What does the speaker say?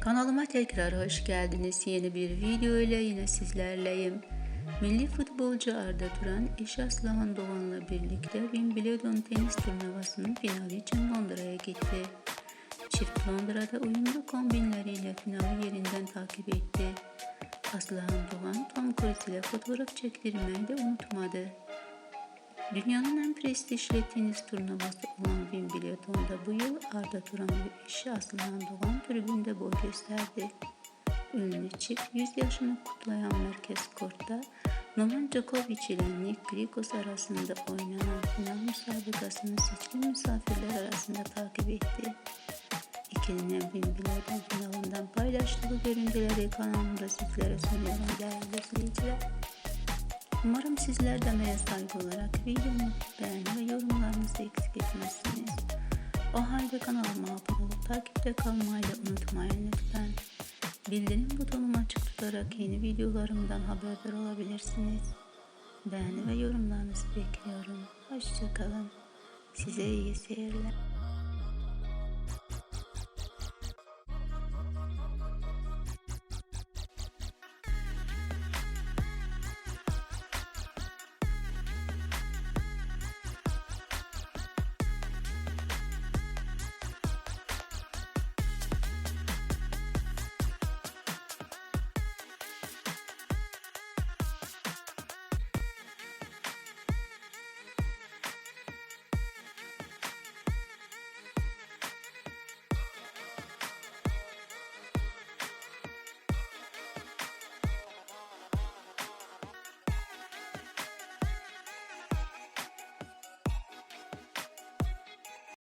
Kanalıma tekrar hoş geldiniz. Yeni bir video ile yine sizlerleyim. Milli futbolcu Arda Turan, eşi Aslıhan Doğan'la birlikte Wimbledon tenis turnuvasının finali için Londra'ya gitti. Çift Londra'da uyumlu kombinleriyle finali yerinden takip etti. Aslıhan Doğan, Tom Cruise ile fotoğraf çektirmeyi de unutmadı. Dünyanın en prestijli tenis turnuvası olan Wimbledon'da bu yıl Arda Turan ve eşi Aslıhan Doğan tribünde boy gösterdi. Ünlü çift 100 yaşını kutlayan merkez kortta Novak Djokovic ile Nick Kyrgios arasında oynanan final müsabakasını seçkin misafirler arasında takip etti. İkilinin Wimbledon finalinden paylaştığı görüntüleri kanalımda sizlere sunuyorum değerli izleyiciler. Umarım sizler de emeğe saygı olarak videomu beğeni ve yorumlarınızı eksik etmezsiniz. O halde kanalıma abone olup takipte kalmayı da unutmayın lütfen. Bildirim butonumu açık tutarak yeni videolarımdan haberdar olabilirsiniz. Beğeni ve yorumlarınızı bekliyorum. Hoşçakalın. Size iyi seyirler.